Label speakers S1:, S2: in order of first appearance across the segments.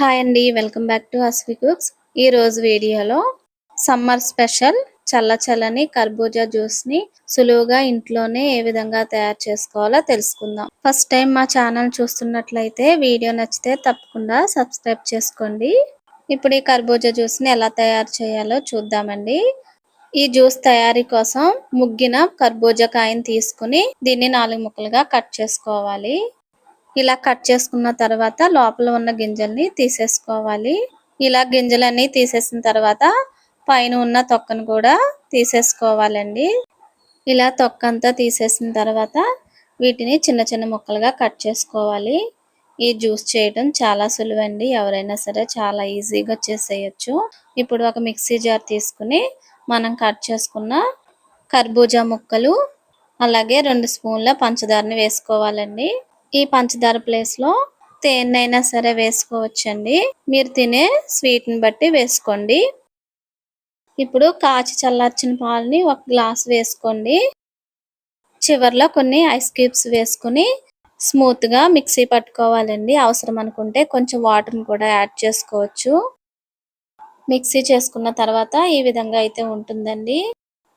S1: Hi అండి welcome back to Aswi cooks. ఈ రోజు వీడియోలో సమ్మర్ స్పెషల్ చల్ల చల్లని కర్బూజా జ్యూస్ని సులువుగా ఇంట్లోనే ఏ విధంగా తయారు చేసుకోవాలో తెలుసుకుందాం. ఫస్ట్ టైం మా ఛానల్ చూస్తున్నట్లయితే వీడియో నచ్చితే తప్పకుండా సబ్స్క్రైబ్ చేసుకోండి. ఇప్పుడు ఈ కర్బూజా జ్యూస్ని ఎలా తయారు చేయాలో చూద్దామండి. ఈ జ్యూస్ తయారీ కోసం ముగ్గిన కర్బూజా కాయని తీసుకుని దీన్ని నాలుగు ముక్కలుగా కట్ చేసుకోవాలి. ఇలా కట్ చేసుకున్న తర్వాత లోపల ఉన్న గింజల్ని తీసేసుకోవాలి. ఇలా గింజలన్నీ తీసేసిన తర్వాత పైన ఉన్న తొక్కను కూడా తీసేసుకోవాలండి. ఇలా తొక్క అంతా తీసేసిన తర్వాత వీటిని చిన్న చిన్న ముక్కలుగా కట్ చేసుకోవాలి. ఈ జ్యూస్ చేయడం చాలా సులువండి. ఎవరైనా సరే చాలా ఈజీగా చేసేయచ్చు. ఇప్పుడు ఒక మిక్సీ జార్ తీసుకుని మనం కట్ చేసుకున్న కర్బూజా ముక్కలు అలాగే రెండు స్పూన్ల పంచదారని వేసుకోవాలండి. ఈ పంచదార ప్లేస్లో తేనైనా సరే వేసుకోవచ్చండి. మీరు తినే స్వీట్ని బట్టి వేసుకోండి. ఇప్పుడు కాచి చల్లార్చిన పాలని ఒక గ్లాస్ వేసుకోండి. చివర్లో కొన్ని ఐస్ క్యూబ్స్ వేసుకుని స్మూత్గా మిక్సీ పట్టుకోవాలండి. అవసరం అనుకుంటే కొంచెం వాటర్ కూడా యాడ్ చేసుకోవచ్చు. మిక్సీ చేసుకున్న తర్వాత ఈ విధంగా అయితే ఉంటుందండి.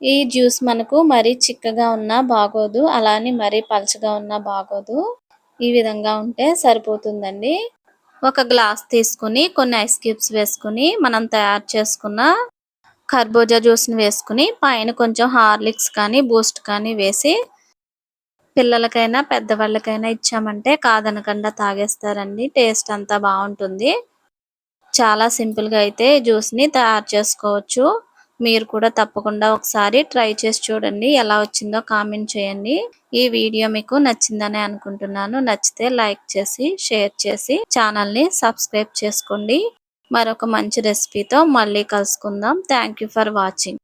S1: ఈ జ్యూస్ మనకు మరీ చిక్కగా ఉన్నా బాగోదు. అలానే మరీ పలచగా ఉన్నా బాగోదు. ఈ విధంగా ఉంటే సరిపోతుందండి. ఒక గ్లాస్ తీసుకుని కొన్ని ఐస్ క్యూబ్స్ వేసుకుని మనం తయారు చేసుకున్న కర్బూజా జ్యూస్ని వేసుకుని పైన కొంచెం హార్లిక్స్ కానీ బూస్ట్ కానీ వేసి పిల్లలకైనా పెద్దవాళ్ళకైనా ఇచ్చామంటే కాదనకుండా తాగేస్తారండి. టేస్ట్ అంతా బాగుంటుంది. చాలా సింపుల్గా అయితే జ్యూస్ని తయారు చేసుకోవచ్చు. మీరు కూడా తప్పకుండా ఒకసారి ట్రై చేసి చూడండి. ఎలా వచ్చిందో కామెంట్ చేయండి. ఈ వీడియో మీకు నచ్చిందని అనుకుంటున్నాను. నచ్చితే లైక్ చేసి షేర్ చేసి ఛానల్ని సబ్స్క్రైబ్ చేసుకోండి. మరొక మంచి రెసిపీతో మళ్ళీ కలుసుకుందాం. Thank for watching.